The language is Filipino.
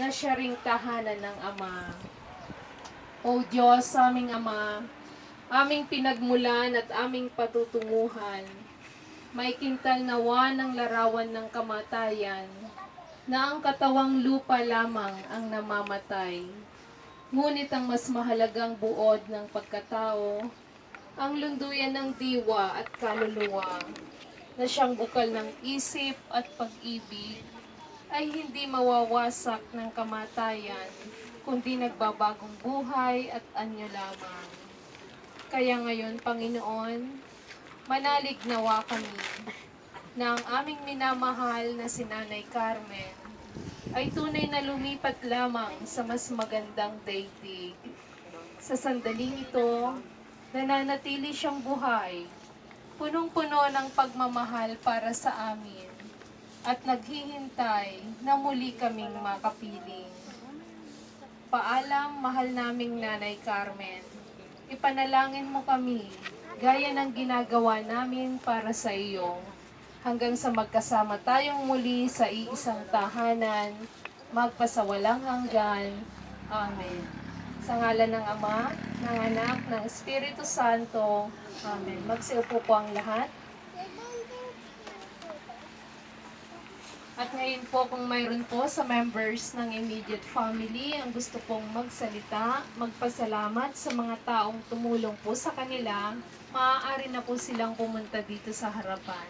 na siya ring tahanan ng Ama. O Diyos, aming Ama, aming pinagmulan at aming patutunguhan, may kintal nawa ng larawan ng kamatayan, na ang katawang lupa lamang ang namamatay. Ngunit ang mas mahalagang buod ng pagkatao, ang lunduyan ng diwa at kaluluwa, na siyang bukal ng isip at pag-ibig, ay hindi mawawasak ng kamatayan, kundi nagbabagong buhay at anyo lamang. Kaya ngayon, Panginoon, manalig nawa kami na ang aming minamahal na si Nanay Carmen ay tunay na lumipat lamang sa mas magandang daigdig. Sa sandaling ito, nananatili siyang buhay, punong-puno ng pagmamahal para sa amin, at naghihintay na muli kaming makapiling. Paalam, mahal naming Nanay Carmen. Ipanalangin mo kami, gaya ng ginagawa namin para sa iyo, hanggang sa magkasama tayong muli sa iisang tahanan, magpasawalang hanggan. Amen. Sa ngalan ng Ama, ng Anak, ng Espiritu Santo. Amen. Magsiupo po ang lahat. At ngayon po kung mayroon po sa members ng immediate family ang gusto pong magsalita, magpasalamat sa mga taong tumulong po sa kanila, maaari na po silang pumunta dito sa harapan.